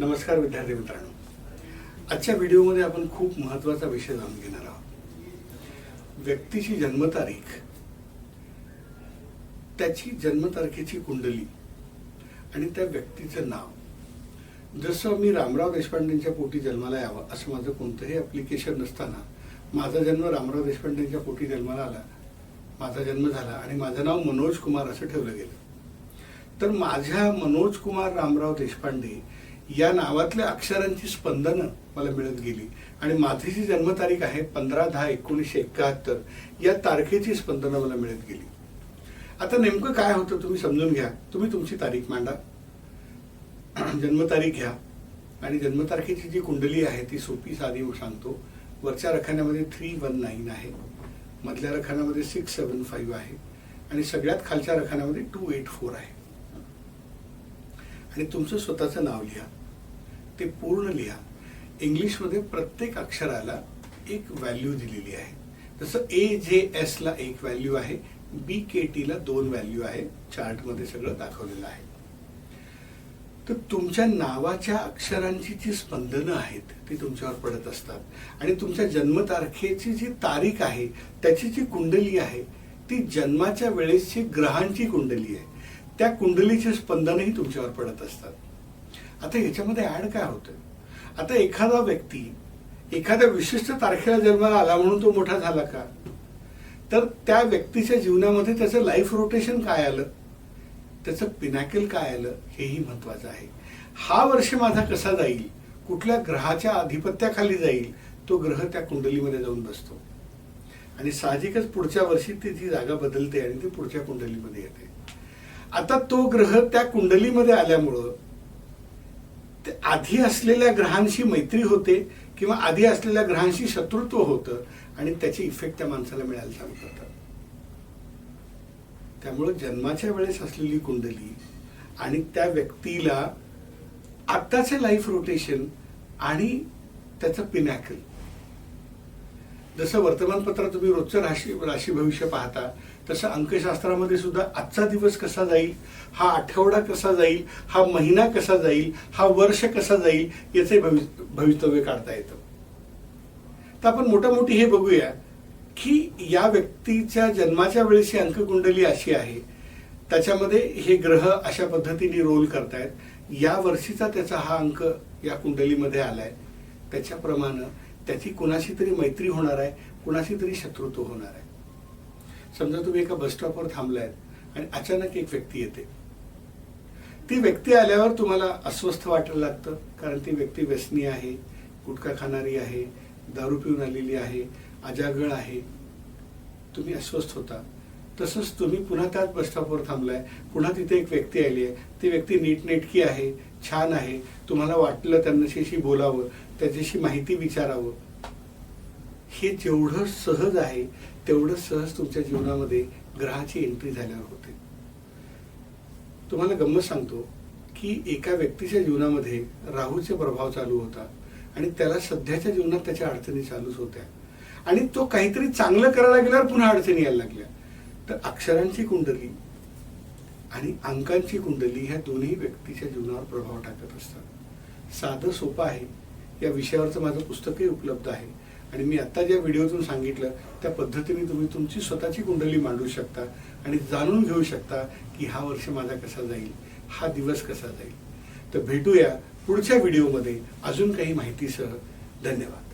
नमस्कार विद्यार्थी मित्रांनो. आजच्या व्हिडिओमध्ये आपण खूप महत्त्वाचा विषय जाणून घेणार आहोत. व्यक्तीची जन्मतारीख त्याची जन्मतारखेची कुंडली आणि त्या व्यक्तीचं नाव. जसं मी रामराव देशपांडेंच्या पोटी जन्माला यावं असं माझं कोणतंही ॲप्लिकेशन नसताना माझा जन्म रामराव देशपांडेंच्या पोटी जन्माला आला माझा जन्म झाला आणि माझं नाव मनोज कुमार असं ठेवलं गेलं. तर माझ्या मनोज कुमार रामराव देशपांडे या नावातल्या अक्षरांची स्पंदनं मला मिळत गेली. आणि माझी जी जन्मतारीख आहे पंधरा दहा एकोणीसशे एकाहत्तर. या तारखेची स्पंदनं मला मिळत गेली. आता नेमकं काय होतं तुम्ही समजून घ्या. तुम्ही तुमची तारीख मांडा. जन्मतारीख घ्या. आणि जन्मतारखेची जी कुंडली आहे ती सोपी साधी सांगतो. वरच्या रखान्यामध्ये थ्री वन नाईन आहे. मधल्या रखान्यामध्ये सिक्स सेवन फाईव्ह आहे. आणि सगळ्यात खालच्या रखान्यामध्ये टू एट फोर आहे. आणि तुमचं स्वतःचं नाव लिहा. ते पूर्ण लिहा. इंग्लिशमध्ये प्रत्येक अक्षराला एक व्हॅल्यू दिलेली आहे. जसं ए जे एस ला एक व्हॅल्यू आहे बी के टी ला दोन व्हॅल्यू आहे चार्टमध्ये सगळं दाखवलेलं आहे. तर तुमच्या नावाच्या अक्षरांची जी स्पंदनं आहेत ती तुमच्यावर पडत असतात. आणि तुमच्या जन्मतारखेची जी तारीख आहे त्याची जी कुंडली आहे ती जन्माच्या वेळेसची ग्रहांची कुंडली आहे. त्या कुंडलीचे स्पंदनही तुमच्यावर पडत असतात. आता याच्यामध्ये ऍड काय होतं आता एखादा व्यक्ती एखाद्या विशिष्ट तारखेला जन्माला आला म्हणून तो मोठा झाला का? तर त्या व्यक्तीच्या जीवनामध्ये त्याचं लाईफ रोटेशन काय आलं? त्याचं पिनाकेल काय आलं? हेही महत्वाचं आहे. हा वर्ष माझा कसा जाईल? कुठल्या ग्रहाच्या आधिपत्याखाली जाईल? तो ग्रह त्या कुंडलीमध्ये जाऊन बसतो. आणि साहजिकच पुढच्या वर्षी ती जागा बदलते आणि ती पुढच्या कुंडलीमध्ये येते. आता तो ग्रह त्या कुंडलीमध्ये आल्यामुळं आधी असलेल्या ग्रहांशी मैत्री होते किंवा आधी असलेल्या ग्रहांशी शत्रुत्व होतं आणि त्याची इफेक्ट त्या माणसाला मिळायला चालू करतात. त्यामुळं जन्माच्या वेळेस असलेली कुंडली आणि त्या व्यक्तीला आत्ताचे लाईफ रोटेशन आणि त्याचं पिनॅकल जसं वर्तमानपत्रात तुम्ही रोजचं राशी राशी भविष्य पाहता तसं अंकशास्त्रामध्ये सुद्धा आजचा दिवस कसा जाईल हा आठवडा कसा जाईल हा महिना कसा जाईल हा वर्ष कसा जाईल याचे भवि भवितव्य काढता येतं. तर आपण मोठामोठी हे बघूया की या व्यक्तीच्या जन्माच्या वेळेची अंककुंडली अशी आहे. त्याच्यामध्ये हे ग्रह अशा पद्धतीने रोल करतायत. या वर्षीचा त्याचा हा अंक या कुंडलीमध्ये आलाय. त्याच्याप्रमाणे त्याची कुणाशी तरी मैत्री होणार आहे कुणाशी तरी शत्रुत्व होणार आहे. समजा तुम्ही एका बस स्टॉपवर थांबलायत आणि अचानक एक व्यक्ती येते. ती व्यक्ती आल्यावर तुम्हाला अस्वस्थ वाटायला लागतं कारण ती व्यक्ती व्यसनी आहे गुटखा खाणारी आहे दारू पिऊन आलेली आहे अजागळ आहे. तुम्ही अस्वस्थ होता. तसंच तुम्ही पुन्हा त्याच बस स्टॉपवर थांबलाय. पुन्हा तिथे एक व्यक्ती आली आहे ती व्यक्ती नीटनेटकी आहे छान आहे. तुम्हाला वाटलं त्यांच्याशी बोलावं त्याच्याशी माहिती विचारावं. हे जेवढं सहज आहे तेवढं सहज तुमच्या जीवनामध्ये ग्रहाची एंट्री झाल्यावर होते. तुम्हाला गंमत सांगतो की एका व्यक्तीच्या जीवनामध्ये राहूचे प्रभाव चालू होता आणि त्याला सध्याच्या जीवनात त्याच्या अडचणी चालूच होत्या. आणि तो काहीतरी चांगलं करायला गेल्यावर पुन्हा अडचणी यायला लागल्या. तर अक्षरांची कुंडली आणि अंकांची कुंडली ह्या दोन्ही व्यक्तीच्या जीवनावर प्रभाव टाकत असतात. साधं सोपं आहे. या विषयावरचं माझं पुस्तकही उपलब्ध आहे. आणि मी आत्ता ज्या व्हिडिओतून सांगितलं त्या पद्धतीने तुम्ही तुमची स्वतःची कुंडली मांडू शकता आणि जाणून घेऊ शकता की हा वर्ष माझा कसा जाईल हा दिवस कसा जाईल. तर भेटूया पुढच्या व्हिडिओमध्ये. अजून काही माहितीसह धन्यवाद.